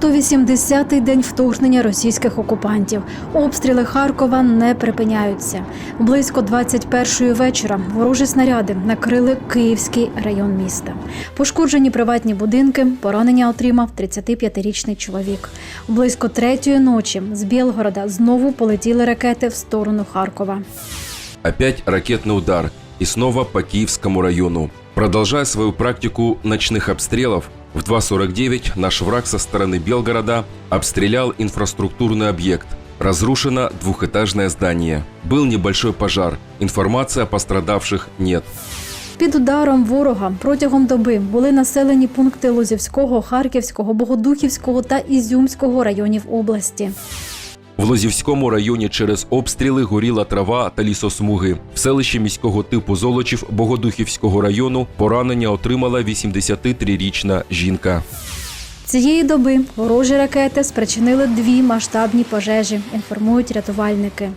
180-й день вторгнення російських окупантів. Обстріли Харкова не припиняються. Близько 21-ї вечора ворожі снаряди накрили Київський район міста. Пошкоджені приватні будинки, поранення отримав 35-річний чоловік. Близько третьої ночі з Білгорода знову полетіли ракети в сторону Харкова. Опять ракетный удар и снова по Киевскому району. Продолжая свою практику ночных обстрелов, в 2.49 наш враг со стороны Белгорода обстрелял инфраструктурный объект. Разрушено двухэтажное здание. Был небольшой пожар. Информации о пострадавших нет. Під ударом ворога протягом доби були населені пункти Лозівського, Харківського, Богодухівського та Ізюмського районів області. В Лозівському районі через обстріли горіла трава та лісосмуги. В селищі міського типу Золочів Богодухівського району поранення отримала 83-річна жінка. Цієї доби ворожі ракети спричинили дві масштабні пожежі, інформують рятувальники.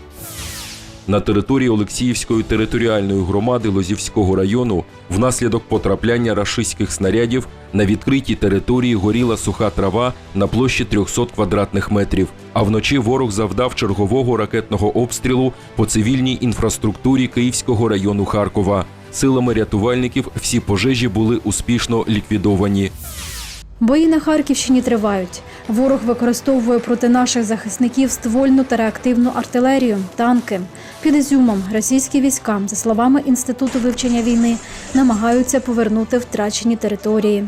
На території Олексіївської територіальної громади Лозівського району внаслідок потрапляння рашистських снарядів на відкритій території горіла суха трава на площі 300 квадратних метрів. А вночі ворог завдав чергового ракетного обстрілу по цивільній інфраструктурі Київського району Харкова. Силами рятувальників всі пожежі були успішно ліквідовані. Бої на Харківщині тривають. Ворог використовує проти наших захисників ствольну та реактивну артилерію, танки. Під Ізюмом російські війська, за словами Інституту вивчення війни, намагаються повернути втрачені території.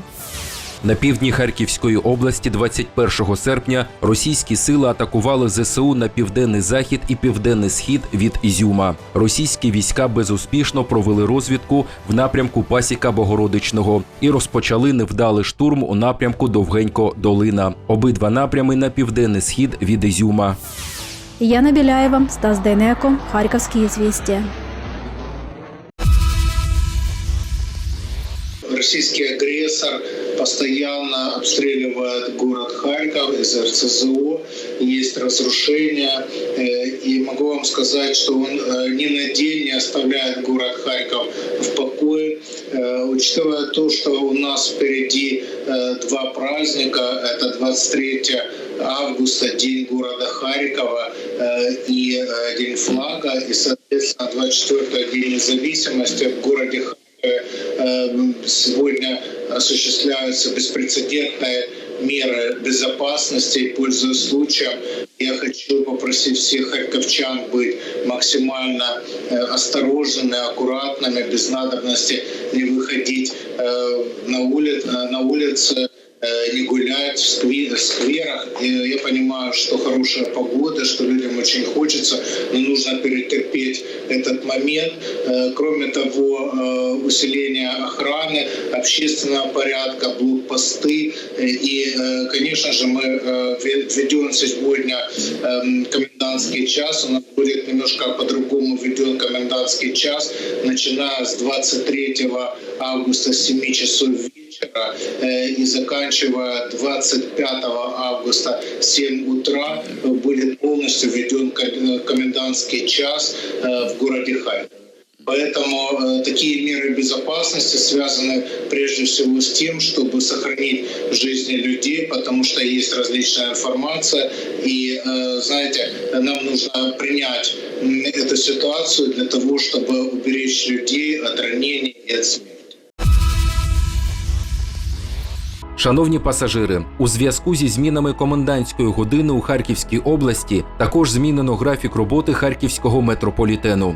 На півдні Харківської області 21 серпня російські сили атакували ЗСУ на південний захід і південний схід від Ізюма. Російські війська безуспішно провели розвідку в напрямку Пасіка Богородичного і розпочали невдалий штурм у напрямку Довгенько-Долина. Обидва напрями на південний схід від Ізюма. Яна Біляєва, Стас Дейнеко, Харківські звістя. Российский агрессор постоянно обстреливает город Харьков из РСЗО, есть разрушения. Э, И могу вам сказать, что он э, ни на день не оставляет город Харьков в покое. Э, Учитывая то, что у нас впереди два праздника, это 23 августа, День города Харькова и День флага, и, соответственно, 24 День независимости в городе Харькове Э, сегодня осуществляются беспрецедентные меры безопасности. И, пользуясь случаем, я хочу попросить всех харьковчан быть максимально э, осторожными, аккуратными, без надобности не выходить э, на, ули- на улицы, э, Не гулять в скве- в скверах. Я понимаю, что хорошая погода, что людям очень хочется, но нужно перетерпеть этот момент. Э, Кроме того, э, усиление охраны, общественного порядка, блокпосты. Э, И, э, конечно же, мы э, введем сегодня эм, комендантский час. У нас будет немножко по-другому введен комендантский час, начиная с 23 августа с 7 часов вечера э, и заканчивая 25 августа 7 утра будет полностью введен э, комендантский час э, в городе Харьков. Поэтому такие меры безопасности связаны прежде всего с тем, чтобы сохранить жизни людей, потому что есть различная информация. И, знаете, нам нужно принять эту ситуацию для того, чтобы уберечь людей от ранений и от смерти. Шановні пасажири, у зв'язку зі змінами комендантської години у Харківській області також змінено графік роботи харківського метрополітену.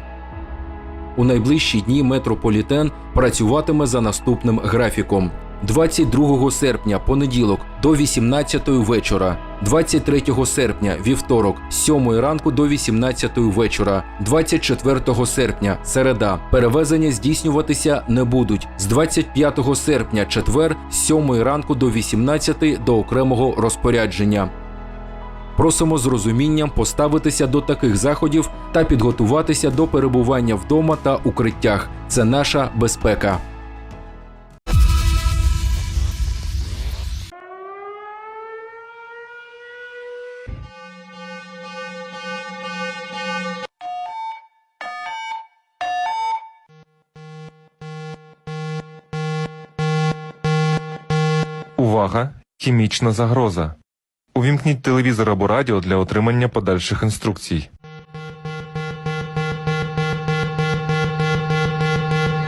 У найближчі дні метрополітен працюватиме за наступним графіком: 22 серпня, понеділок до 18 вечора, 23 серпня, вівторок, з 7 ранку до 18 вечора, 24 серпня, середа. Перевезення здійснюватися не будуть з 25 серпня, четвер, з 7 ранку до 18 до окремого розпорядження. Просимо з розумінням поставитися до таких заходів та підготуватися до перебування вдома та укриттях. Це наша безпека. Хімічна загроза. Увімкніть телевізор або радіо для отримання подальших інструкцій.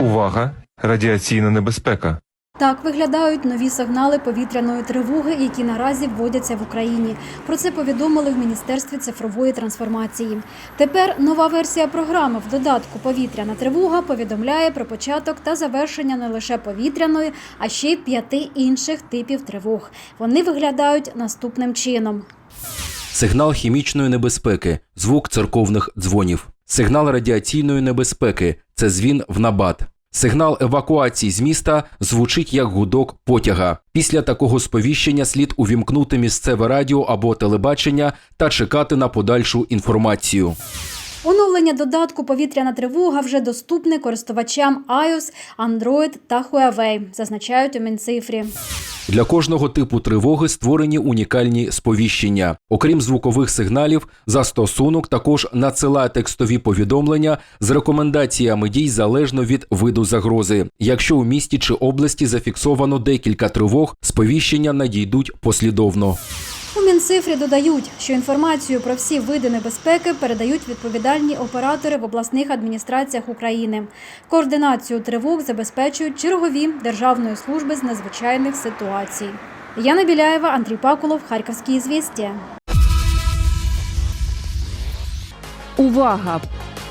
Увага! Радіаційна небезпека. Так виглядають нові сигнали повітряної тривоги, які наразі вводяться в Україні. Про це повідомили в Міністерстві цифрової трансформації. Тепер нова версія програми в додатку Повітряна тривога повідомляє про початок та завершення не лише повітряної, а ще й п'яти інших типів тривог. Вони виглядають наступним чином. Сигнал хімічної небезпеки, звук церковних дзвонів. Сигнал радіаційної небезпеки це дзвін в набат. Сигнал евакуації з міста звучить як гудок потяга. Після такого сповіщення слід увімкнути місцеве радіо або телебачення та чекати на подальшу інформацію. Оновлення додатку Повітряна тривога вже доступне користувачам iOS, Android та Huawei, зазначають у Мінцифрі. Для кожного типу тривоги створені унікальні сповіщення. Окрім звукових сигналів, застосунок також надсилає текстові повідомлення з рекомендаціями дій залежно від виду загрози. Якщо у місті чи області зафіксовано декілька тривог, сповіщення надійдуть послідовно. У Мінцифрі додають, що інформацію про всі види небезпеки передають відповідальні оператори в обласних адміністраціях України. Координацію тривог забезпечують чергові Державної служби з надзвичайних ситуацій. Яна Біляєва, Андрій Пакулов, Харківські звістя. Увага!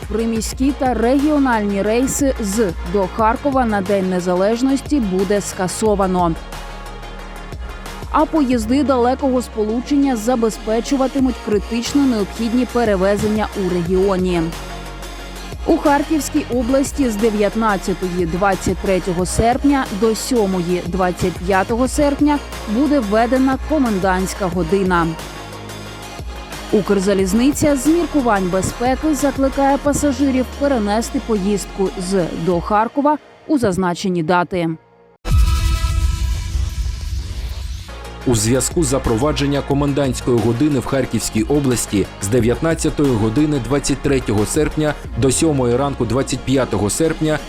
Приміські та регіональні рейси з до Харкова на День Незалежності буде скасовано. А поїзди далекого сполучення забезпечуватимуть критично необхідні перевезення у регіоні. У Харківській області з 19-23 серпня до 7-25 серпня буде введена комендантська година. Укрзалізниця з міркувань безпеки закликає пасажирів перенести поїздку з до Харкова у зазначені дати. У зв'язку з запровадження комендантської години в Харківській області з 19 години 23 серпня до 7 ранку 25 серпня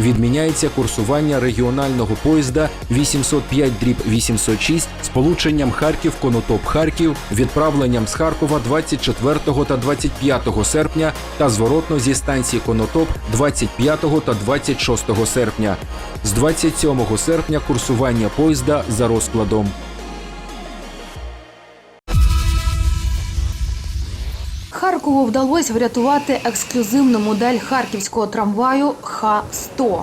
відміняється курсування регіонального поїзда 805 806 з полученням Харків Конотоп Харків відправленням з Харкова 24 та 25 серпня та зворотно зі станції Конотоп 25 та 26 серпня. З 27 серпня курсування поїзда за розкладом. Харкову вдалося врятувати ексклюзивну модель харківського трамваю Х-100.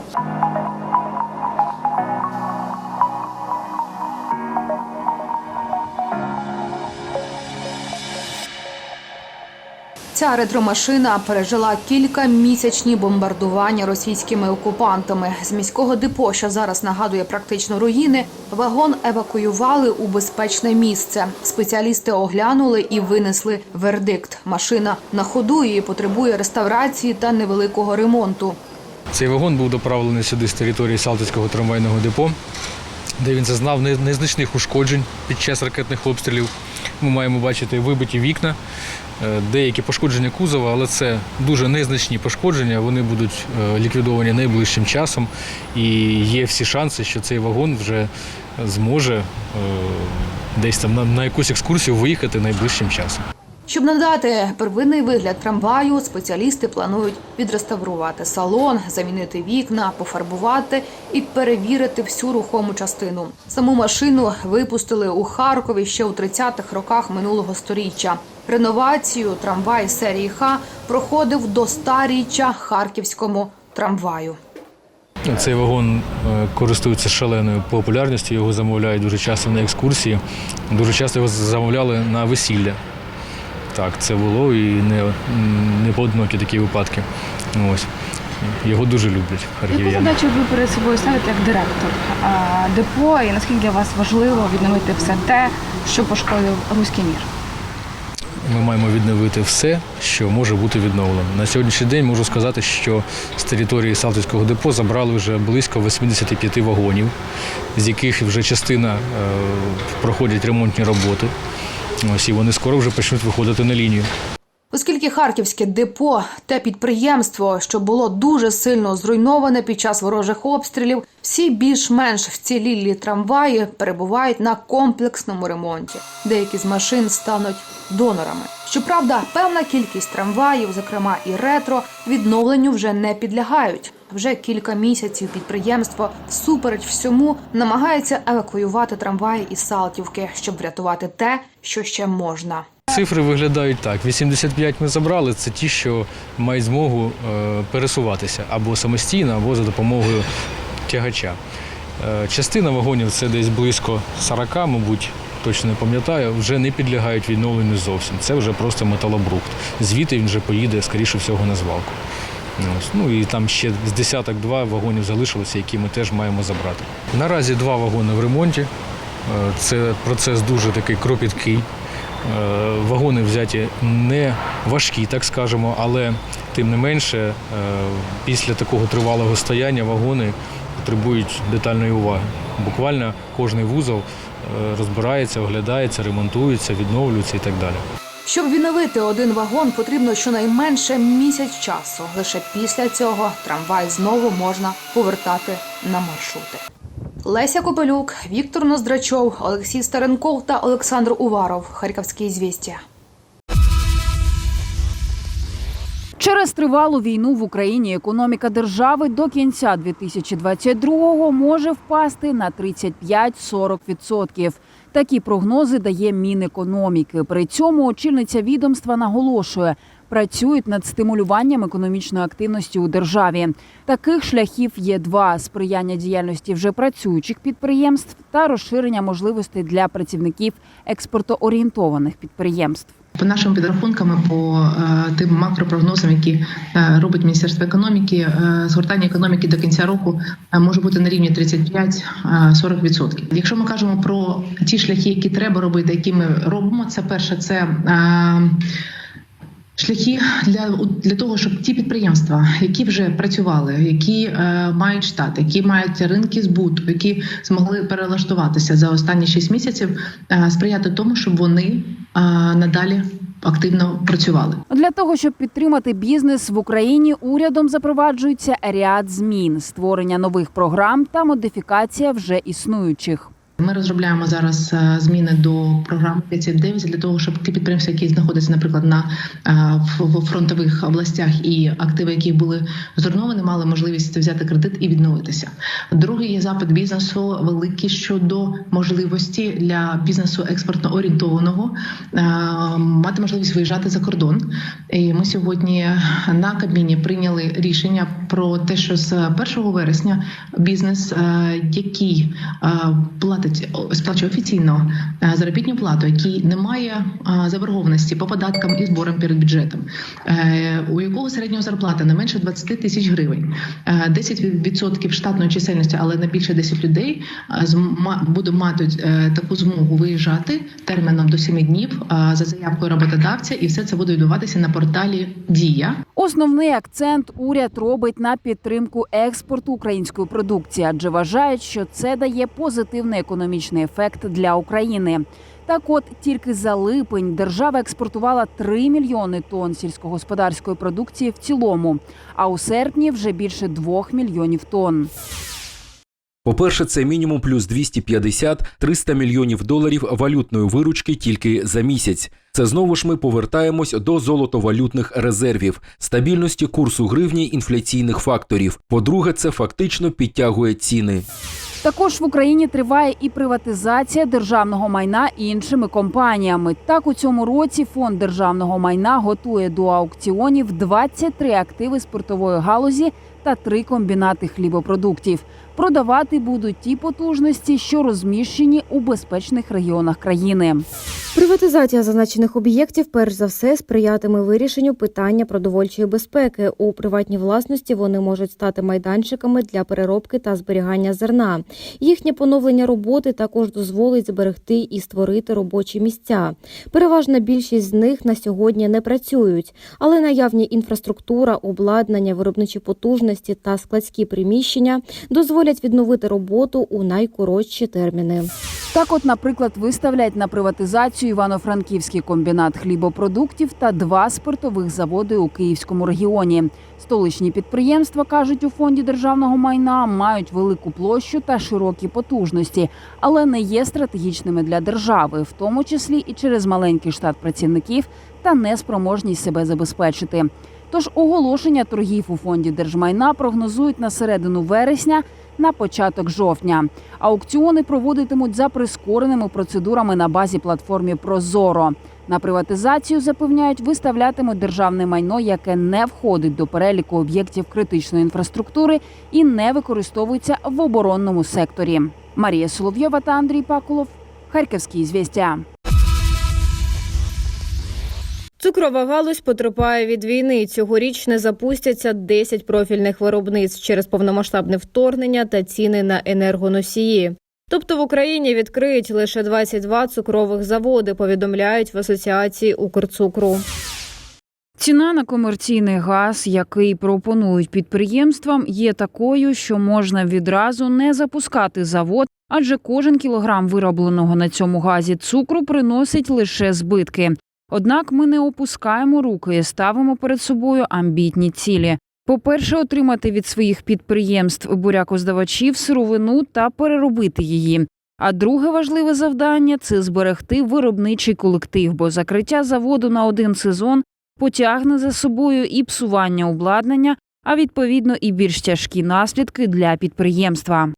Ця ретромашина пережила кілька місячні бомбардування російськими окупантами. З міського депо, що зараз нагадує практично руїни, вагон евакуювали у безпечне місце. Спеціалісти оглянули і винесли вердикт. Машина на ходу і потребує реставрації та невеликого ремонту. Цей вагон був доправлений сюди з території Салтицького трамвайного депо, де він зазнав незначних ушкоджень під час ракетних обстрілів. Ми маємо бачити вибиті вікна, деякі пошкодження кузова, але це дуже незначні пошкодження. Вони будуть е, ліквідовані найближчим часом. І є всі шанси, що цей вагон вже зможе е, десь там на, якусь екскурсію виїхати найближчим часом. Щоб надати первинний вигляд трамваю, спеціалісти планують відреставрувати салон, замінити вікна, пофарбувати і перевірити всю рухому частину. Саму машину випустили у Харкові ще у 30-х роках минулого сторіччя. Реновацію трамвай серії Х проходив до старіччя харківському трамваю. Цей вагон е, користується шаленою популярністю. Його замовляють дуже часто на екскурсії. Дуже часто його замовляли на весілля. Так, це було і не, не поодинокі такі випадки. Ось. Його дуже люблять Яку задачу ви перед собою ставите як директор а, депо і наскільки для вас важливо відновити все те, що пошкодив руський мір? Ми маємо відновити все, що може бути відновлено. На сьогоднішній день можу сказати, що з території Салтівського депо забрали вже близько 85 вагонів, з яких вже частина е, проходять ремонтні роботи. Ось і вони скоро вже почнуть виходити на лінію. Оскільки харківське депо те підприємство, що було дуже сильно зруйноване під час ворожих обстрілів, всі більш-менш вцілілі трамваї перебувають на комплексному ремонті. Деякі з машин стануть донорами. Щоправда, певна кількість трамваїв, зокрема і ретро, відновленню вже не підлягають. Вже кілька місяців підприємство всупереч всьому намагається евакуювати трамваї із Салтівки, щоб врятувати те, що ще можна. Цифри виглядають так: 85 ми забрали. Це ті, що мають змогу е, пересуватися або самостійно, або за допомогою тягача. Е, Частина вагонів це десь близько 40, мабуть. Точно не пам'ятаю, вже не підлягають відновленню зовсім. Це вже просто металобрухт. Звідти він вже поїде, скоріше всього, на звалку. Ну і там ще з десяток два вагонів залишилося, які ми теж маємо забрати. Наразі два вагони в ремонті. Е, Це процес дуже такий кропіткий. Е, Вагони взяті не важкі, так скажемо, але тим не менше, е, після такого тривалого стояння вагони потребують детальної уваги. Буквально кожний вузол е, розбирається, оглядається, ремонтується, відновлюється і так далі. Щоб відновити один вагон, потрібно щонайменше місяць часу. Лише після цього трамвай знову можна повертати на маршрути. Леся Копелюк, Віктор Ноздрачов, Олексій Старенков та Олександр Уваров. Харківські звістя. Через тривалу війну в Україні економіка держави до кінця 2022-го може впасти на 35-40%. Такі прогнози дає Мінекономіки. При цьому очільниця відомства наголошує, працюють над стимулюванням економічної активності у державі. Таких шляхів є два: сприяння діяльності вже працюючих підприємств та розширення можливостей для працівників експортоорієнтованих підприємств. По нашим підрахункам, по е, тим макропрогнозам, які е, робить Міністерство економіки, е, згортання економіки до кінця року може бути на рівні 35-40%. Якщо ми кажемо про ті шляхи, які треба робити, які ми робимо, це перше, це Шляхи для для того, щоб ті підприємства, які вже працювали, які е, мають штат, які мають ринки збуту, які змогли перелаштуватися за останні 6 місяців, е, сприяти тому, щоб вони надалі активно працювали. Для того щоб підтримати бізнес в Україні, урядом запроваджується ряд змін, створення нових програм та модифікація вже існуючих. Ми розробляємо зараз е, зміни до програми 5.9 для того, щоб ті підприємства, які знаходяться, наприклад, на е, в- фронтових областях і активи, які були зруйновані, мали можливість взяти кредит і відновитися. Другий є запит бізнесу великий щодо можливості для бізнесу експортно орієнтованого е, мати можливість виїжджати за кордон. І ми сьогодні на Кабміні прийняли рішення про те, що з 1 вересня бізнес, який е, платить сплачує офіційно е, заробітну плату, який не має е, заборгованості по податкам і зборам перед бюджетом, е, у якого середня зарплата не менше 20 тисяч гривень, е, 10% штатної чисельності, але не більше 10 людей буде мати таку змогу виїжджати терміном до 7 днів за заявкою роботодавця, і все це буде відбуватися на порталі Дія. Основний акцент уряд робить на підтримку експорту української продукції, адже вважають, що це дає позитивний економічний ефект для України. Так, от тільки за липень держава експортувала 3 мільйони тонн сільськогосподарської продукції в цілому, а у серпні вже більше 2 мільйонів тонн. По-перше, це мінімум плюс 250-300 мільйонів доларів валютної виручки тільки за місяць. Це знову ж ми повертаємось до золотовалютних резервів, стабільності курсу гривні, інфляційних факторів. По-друге, це фактично підтягує ціни. Також в Україні триває і приватизація державного майна іншими компаніями. Так у цьому році фонд державного майна готує до аукціонів 23 активи спиртової галузі та три комбінати хлібопродуктів. Продавати будуть ті потужності, що розміщені у безпечних регіонах країни. Приватизація зазначених об'єктів перш за все сприятиме вирішенню питання продовольчої безпеки. У приватній власності вони можуть стати майданчиками для переробки та зберігання зерна. Їхнє поновлення роботи також дозволить зберегти і створити робочі місця. Переважна більшість з них на сьогодні не працюють, але наявні інфраструктура, обладнання, виробничі потужності та складські приміщення дозволять відновити роботу у найкоротші терміни. Так, от, наприклад, виставлять на приватизацію Івано-Франківський комбінат хлібопродуктів та два спиртових заводи у Київському регіоні. Столичні підприємства кажуть у фонді державного майна мають велику площу та широкі потужності, але не є стратегічними для держави, в тому числі і через маленький штат працівників та неспроможність себе забезпечити. Тож оголошення торгів у фонді держмайна прогнозують на середину вересня на початок жовтня. Аукціони проводитимуть за прискореними процедурами на базі платформі Прозоро. На приватизацію запевняють, виставлятимуть державне майно, яке не входить до переліку об'єктів критичної інфраструктури і не використовується в оборонному секторі. Марія Соловйова та Андрій Пакулов. Харківські звістя. Цукрова галузь потерпає від війни. Цьогоріч не запустяться 10 профільних виробництв через повномасштабне вторгнення та ціни на енергоносії. Тобто в Україні відкриють лише 22 цукрових заводи, повідомляють в асоціації Укрцукру. Ціна на комерційний газ, який пропонують підприємствам, є такою, що можна відразу не запускати завод, адже кожен кілограм виробленого на цьому газі цукру приносить лише збитки. Однак ми не опускаємо руки і ставимо перед собою амбітні цілі. По-перше, отримати від своїх підприємств бурякоздавачів сировину та переробити її. А друге важливе завдання це зберегти виробничий колектив, бо закриття заводу на один сезон потягне за собою і псування обладнання, а відповідно і більш тяжкі наслідки для підприємства.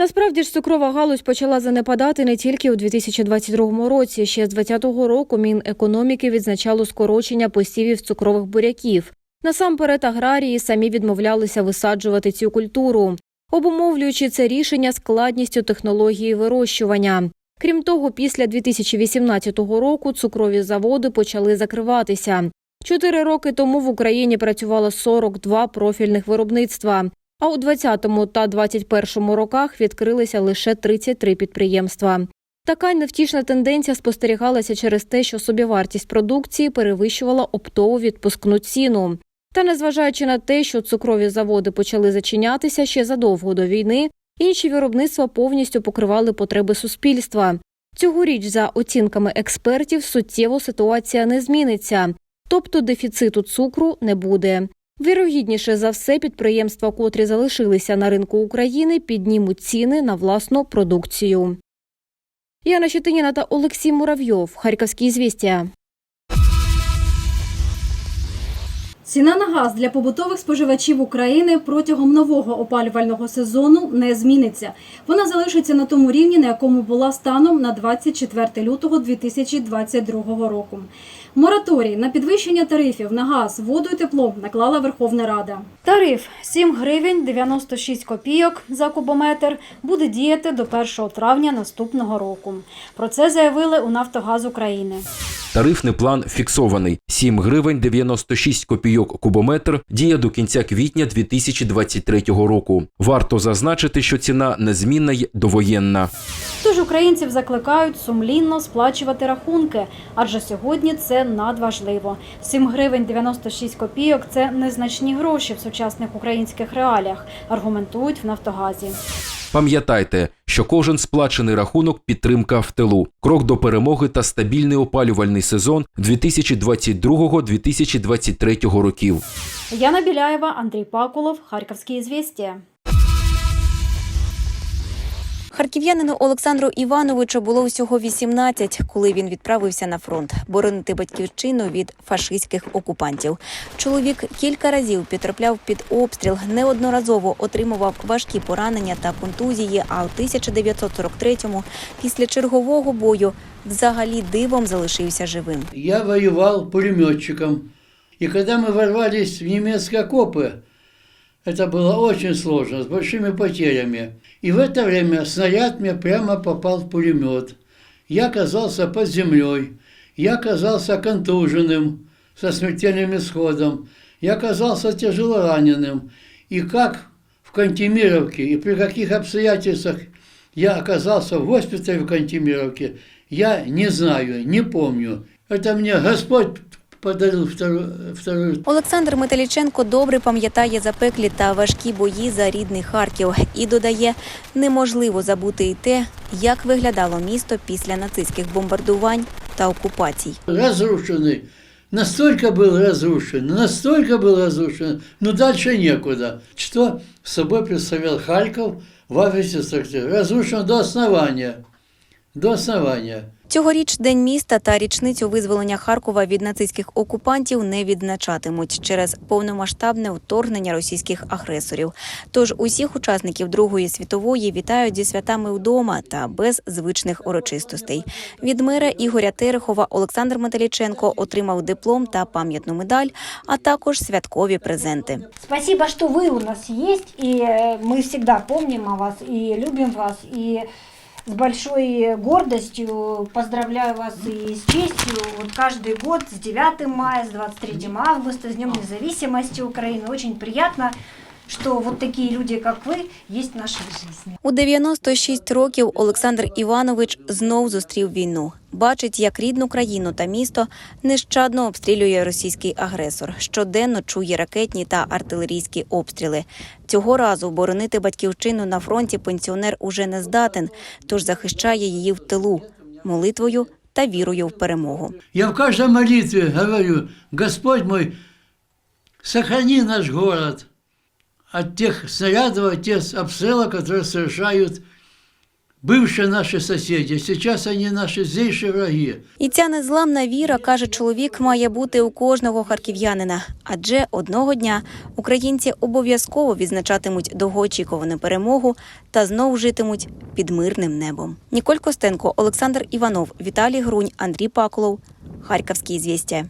Насправді ж цукрова галузь почала занепадати не тільки у 2022 році. Ще з 2020 року Мінекономіки відзначало скорочення посівів цукрових буряків. Насамперед аграрії самі відмовлялися висаджувати цю культуру, обумовлюючи це рішення складністю технології вирощування. Крім того, після 2018 року цукрові заводи почали закриватися. Чотири роки тому в Україні працювало 42 профільних виробництва. А у 20-му та 21-му роках відкрилися лише 33 підприємства. Така невтішна тенденція спостерігалася через те, що собівартість продукції перевищувала оптову відпускну ціну. Та незважаючи на те, що цукрові заводи почали зачинятися ще задовго до війни, інші виробництва повністю покривали потреби суспільства. Цьогоріч, за оцінками експертів, суттєво ситуація не зміниться, тобто дефіциту цукру не буде. Вірогідніше за все, підприємства, котрі залишилися на ринку України, піднімуть ціни на власну продукцію. Яна Щетиніна та Олексій Муравйов. Харківські звістя. Ціна на газ для побутових споживачів України протягом нового опалювального сезону не зміниться. Вона залишиться на тому рівні, на якому була станом на 24 лютого 2022 року. Мораторій на підвищення тарифів на газ, воду і тепло наклала Верховна Рада. Тариф 7 гривень 96 копійок за кубометр буде діяти до 1 травня наступного року. Про це заявили у Нафтогаз України. Тарифний план фіксований 7 гривень 96 копійок кубометр діє до кінця квітня 2023 року. Варто зазначити, що ціна незмінна й довоєнна. Тож українців закликають сумлінно сплачувати рахунки, адже сьогодні це надважливо. 7 гривень 96 копійок це незначні гроші в сучасних українських реаліях, аргументують в Нафтогазі. Пам'ятайте, що кожен сплачений рахунок підтримка в тилу, крок до перемоги та стабільний опалювальний сезон 2022-2023 років. Яна Біляєва, Андрій Пакулов, Харківські звістя. Харків'янину Олександру Івановичу було усього 18, коли він відправився на фронт боронити батьківщину від фашистських окупантів. Чоловік кілька разів потрапляв під обстріл, неодноразово отримував важкі поранення та контузії. А у 1943-му, після чергового бою, взагалі дивом залишився живим. Я воевал пулеметчиком. И когда мы ворвались в немецкие окопы, это было очень сложно, с большими потерями. И в это время снаряд мне прямо попал в пулемет. Я оказался под землей. Я оказался контуженным со смертельным исходом. Я оказался тяжело раненым. И как в Кантемировке и при каких обстоятельствах я оказался в госпитале в Кантемировке, я не знаю, не помню. Это мне Господь подарил вторую, вторую Олександр Металіченко добре пам'ятає запеклі та важкі бої за рідний Харків і додає, неможливо забути і те, як виглядало місто після нацистських бомбардувань та окупацій. разрушенный. Настолько был разрушен, настолько был разрушен, но дальше некуда. Что собой представлял Харьков в августе 43 Разрушен до основания. До основания. Цьогоріч День міста та річницю визволення Харкова від нацистських окупантів не відзначатимуть через повномасштабне вторгнення російських агресорів. Тож усіх учасників Другої світової вітають зі святами вдома та без звичних урочистостей. Від мера Ігоря Терехова Олександр Металіченко отримав диплом та пам'ятну медаль, а також святкові презенти. Спасибо, что вы у нас есть, и э, мы всегда помним о вас и любим вас, и с большой гордостью поздравляю вас и с честью. Вот каждый год с 9 мая, с 23 августа, с Днем независимости Украины. Очень приятно, что вот такие люди, как вы, есть в нашей жизни. У 96 років Олександр Іванович знов зустрів війну. Бачить, як рідну країну та місто нещадно обстрілює російський агресор. Щоденно чує ракетні та артилерійські обстріли. Цього разу боронити батьківщину на фронті пенсіонер уже не здатен, тож захищає її в тилу молитвою та вірою в перемогу. Я в каждой молитве говорю, Господь мой, сохрани наш город от тех снарядов, от тех обстрелов, которые совершают бывшие наши соседи. Сейчас они наши здейшие враги. І ця незламна віра, каже чоловік, має бути у кожного харків'янина. Адже одного дня українці обов'язково відзначатимуть довгоочікувану перемогу та знов житимуть під мирним небом. Ніколь Костенко, Олександр Іванов, Віталій Грунь, Андрій Паколов. Харківські звістя.